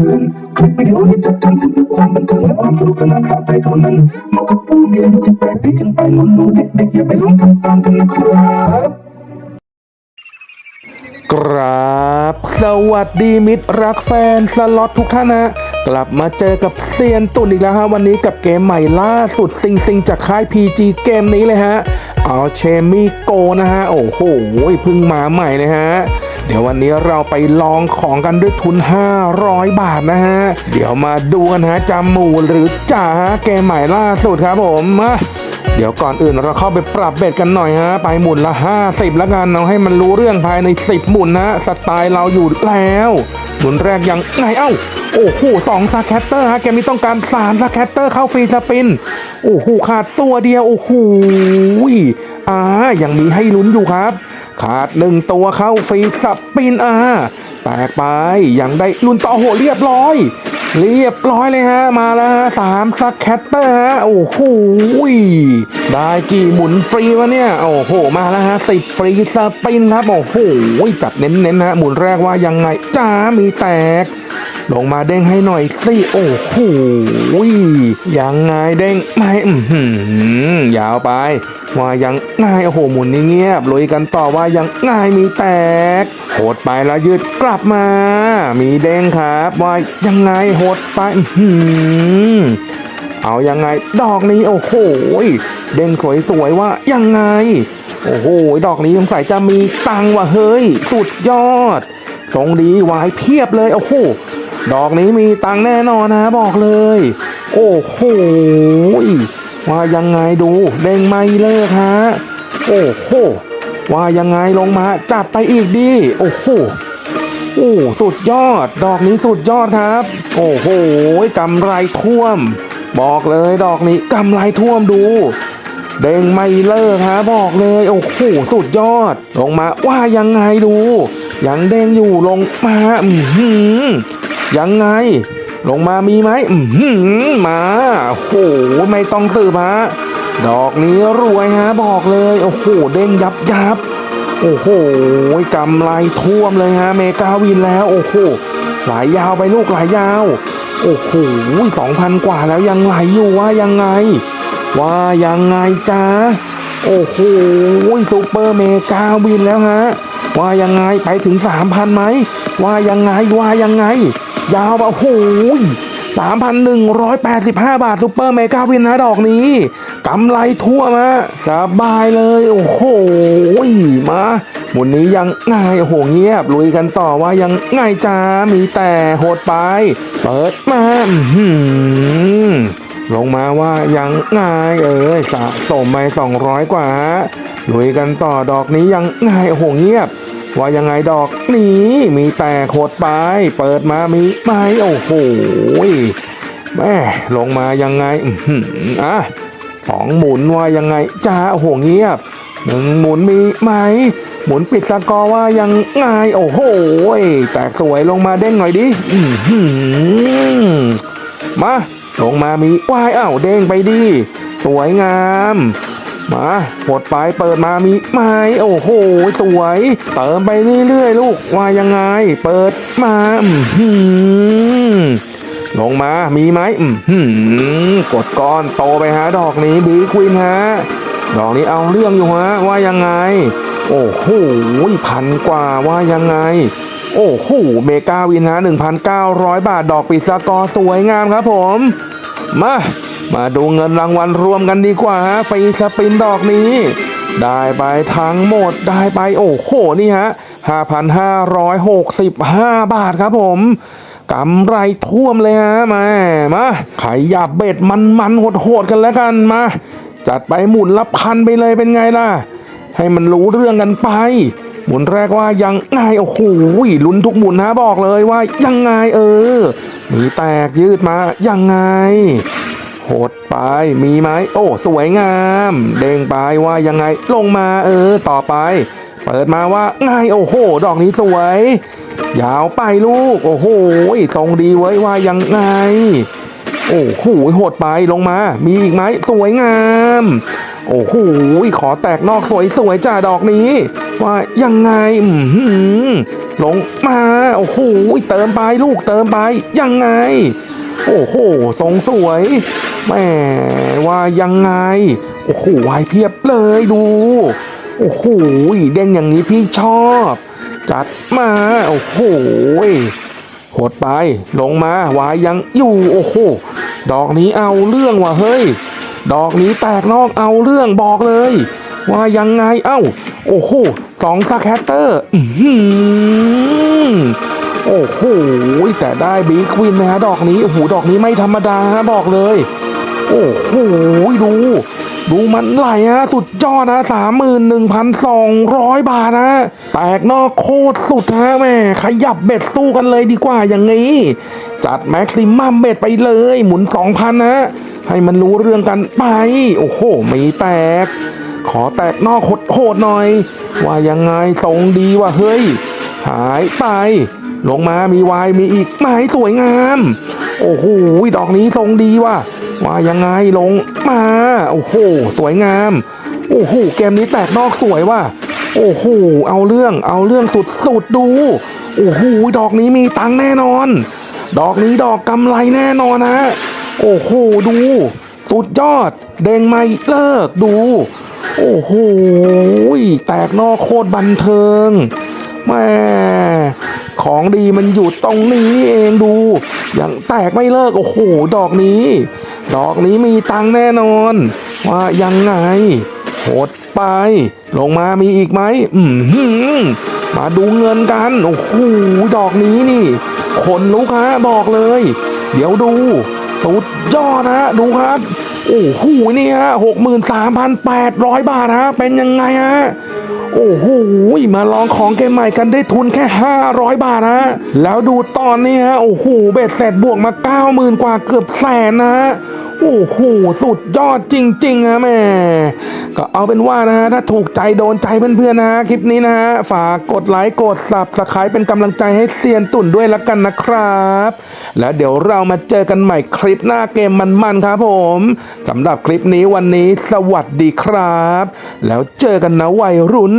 ตือนคลิปวิดีโอนี้จัดทำขึ้นเพื่อความบันเทิงและความสนุกสนานสะใจเท่านั้นเหมาะกับผู้มีอายุ18ปีขึ้นไปหนุ่นๆเด็กๆอย่าไปลองทำตามกันนะครับกราบ สวัสดีมิตรรักแฟนสล็อตทุกท่านนะกลับมาเจอกับเซียนตุนอีกแล้วฮะวันนี้กับเกมใหม่ล่าสุดซิงซิงจากค่าย PG เกมนี้เลยฮะเอาเชมิโกนะฮะ โอ้โหเพิ่งมาใหม่เลยฮะ เดี๋ยววันนี้เราไปลองของกันด้วยทุน 500 บาทนะฮะ เดี๋ยวมาดูกันฮะจำหมูหรือจ่าฮะเกมใหม่ล่าสุดครับผมมา เดี๋ยวก่อนอื่นเราเข้าไปปรับเบ็ดกันหน่อยฮะ ไปหมุนละ 50แล้วกันเอาให้มันรู้เรื่องภายใน 10 หมุนนะสไตล์เราอยู่แล้วหมุนแรกยังไงเอ้า โอ้โหสองสแคตเตอร์ฮะเกมนี้ต้องการ3สแคตเตอร์เข้าฟรีสปิน โอ้โหขาดตัวเดียวโอ้โหอ่ายังมีให้ลุ้นอยู่ครับ ขาดหนึ่งตัวเข้าฟรีสปินอ่าแตกไปยังได้ลุ้นต่อโหเรียบร้อย เรียบร้อยเลยฮะ มาแล้วฮะสามสแคตเตอร์ฮะ โอ้โหได้กี่หมุนฟรีวะเนี่ย โอ้โห มาแล้วฮะสิบฟรีสปินครับ โอ้โหจัดเน้นๆฮะ หมุนแรกว่ายังไงจ้ามีแตกลงมาเด้งให้หน่อยสิโอ้โหยังไงเด้งไม่อือหือยาวไป ว่ายังไงโอ้โหหมุนเงียบลุยกันต่อว่ายังไงมีแตกโหดไปแล้วยืดกลับมา มีเด้งครับ ว่ายังไงโหหดไปอือหือเอายังไงดอกนี้โอ้โหเด้งสวยๆว่ายังไง โอ้โหดอกนี้สงสัยจะมีตังว่ะเฮ้ย สุดยอดทรงดีวายเพียบเลยโอ้โหดอกนี้มีตังแน่นอนนะบอกเลย โอ้โหว่ายังไงดูเด้งไม่เลิกฮะโอ้โหว่ายังไงลงมาจัดไปอีกดิโอ้โหโอ้สุดยอด ดอกนี้สุดยอดครับ โอ้โหกำไรท่วม บอกเลยดอกนี้กำไรท่วมดู เด้งไม่เลิกฮะบอกเลย โอ้โหสุดยอด ลงมาว่ายังไงดูยังเด้งอยู่ลงมาอือหือยังไง ลงมามีไหมอือหือมาโอ้โหไม่ต้องสืบฮะดอกนี้รวยฮะบอกเลย โอ้โหเด้งยับยับโอ้โหกำไรท่วมเลยฮะเมกาวินแล้ว โอ้โห ไหลายยาวไปลูกไหลายยาว โอ้โหสองพันกว่าแล้วยังไหลอยู่ว่ายังไง ว่ายังไงจ้าโอ้โหซูเปอร์เมกาวินแล้วฮะว่ายังไงไปถึงสามพันไหมว่ายังไงว่ายังไง ยาวแบบโอ้โห สามพันหนึ่งร้อยแปดสิบห้าบาทซูเปอร์เมกาวินนะดอกนี้กำไรทั่วมาสบายเลย โอ้โหมาหมุนนี้ยังง่ายโอ้โหเงียบ ลุยกันต่อว่ายังง่ายจ้ามีแต่โหดไป เปิดมาลงมาว่ายังไงเอ้ยสะสมไป200 กว่าลุยกันต่อดอกนี้ยังไงโอ้โหเงียบ ว่ายังไงดอกนี้มีแต่โคดไปเปิดมามีไหมโอ้โหแม่ลงมายังไงอืมอะสองหมุนว่ายังไงจ้าโอ้โหเงียบหนึ่งหมุนมีไหม หมุนปิดสกอร์ว่ายังไงโอ้โหแตกสวยลงมาเด้งหน่อยดิอื้อหือมาลงมามีวายอ้าวเด้งไปดิสวยงาม มาหดไปเปิดมามีไม้โอ้โหสวย เติมไปเรื่อยๆ ลูกว่ายังไง เปิดมาอือหือลงมามีไหมอือหือกดก้อนโตไปฮะดอกนี้บีควินฮะดอกนี้เอาเรื่องอยู่ฮะว่ายังไง โอ้โหพันกว่าว่ายังไง โอ้โหเมกาวินฮะ1,900 บาทดอกปิดสกอร์สวยงามครับผม มา มาดูเงินรางวัลรวมกันดีกว่าฮะฟรีสปินดอกนี้ ได้ไปทั้งหมดได้ไปโอ้โหนี่ฮะ 5,565 บาทครับผมกำไรท่วมเลยฮะมามาขยับเบ็ดมันมันโหดโหดกันแล้วกันมา จัดไปหมุนละพันไปเลยเป็นไงล่ะ ให้มันรู้เรื่องกันไป หมุนแรกว่ายังไงโอ้โหลุ้นทุกหมุนนะบอกเลยว่ายังไงเออมีแตกยืดมายังไง หดไปมีไหมโอ้สวยงาม เด้งไปว่ายังไงลงมาเออต่อไป เปิดมาว่าไงโอ้โห ดอกนี้สวย ยาวไปลูก โอ้โหทรงดีไว้ว่ายังไง โอ้โหโหดไปลงมา มีอีกไหมสวยงาม โอ้โหขอแตกนอกสวยๆจ้าดอกนี้ ว่ายังไงอืหลงมา โอ้โหเติมไปลูกเติมไปยังไง โอ้โหทรงสวยแม่ว่ายังไง โอ้โหวายเพียบเลยดู โอ้โหเด้งอย่างนี้พี่ชอบ จัดมา โอ้โหโหดไป ลงมาวายยังอยู่ โอ้โห ดอกนี้เอาเรื่องว่ะเฮ้ย ดอกนี้แตกนอกเอาเรื่องบอกเลย ว่ายังไงเอ้า โอ้โหสองสแคตเตอร์ อือหือ โอ้โหแต่ได้บิ๊กวินนะฮะดอกนี้โอ้โหดอกนี้ไม่ธรรมดาฮะบอกเลย โอ้โหดู ดูมันไหลฮะสุดยอดนะสามหมื่นหนึ่งพันสองร้อยบาทนะ แตกนอกโคตรสุดฮะแม่ขยับเบ็ดสู้กันเลยดีกว่าอย่างนี้ จัดแม็กซิมัมเบ็ดไปเลยหมุนสองพันนะ ให้มันรู้เรื่องกันไป โอ้โหมีแตก ขอแตกนอกโหดๆหน่อย ว่ายังไงทรงดีว่ะเฮ้ย หายไป ลงมามีวายมีอีกไม้สวยงาม โอ้โหดอกนี้ทรงดีว่ะว่ายังไงลงมา โอ้โห สวยงาม โอ้โหเกมนี้แตกนอกสวยว่ะโอ้โหเอาเรื่องเอาเรื่องสุดสุดดู โอ้โหดอกนี้มีตังแน่นอน ดอกนี้ดอกกำไรแน่นอนนะ โอ้โหดู สุดยอดเด้งไม่เลิกดู โอ้โหแตกนอกโคตรบันเทิงแม่ ของดีมันอยู่ตรงนี้เองดู ยังแตกไม่เลิก โอ้โห ดอกนี้ ดอกนี้มีตังแน่นอน ว่ายังไงโหดไป ลงมามีอีกไหมอืมหืมมาดูเงินกัน โอ้โห ดอกนี้นี่ คนลุกฮะบอกเลย เดี๋ยวดู สุดยอดนะดูครับ โอ้โหนี่ฮะหกหมื่นสามพันแปดร้อยบาทฮะ เป็นยังไงฮะ โอ้โหมาลองของเกมใหม่กันได้ทุนแค่ 500 บาทนะแล้วดูตอนนี้ฮะโอ้โหเบ็ดเสร็จบวกมา 90,000 กว่าเกือบแสนนะ โอ้โหสุดยอดจริงๆฮะแม่ก็เอาเป็นว่านะฮะถ้าถูกใจโดนใจเพื่อนๆนะฮะคลิปนี้นะฮะฝากกดไลค์กดสับสไครป์เป็นกำลังใจให้เซียนตุ่นด้วยละกันนะครับ แล้วเดี๋ยวเรามาเจอกันใหม่คลิปหน้าเกมมันๆครับผมสำหรับคลิปนี้วันนี้สวัสดีครับ แล้วเจอกันนะวัยรุ่น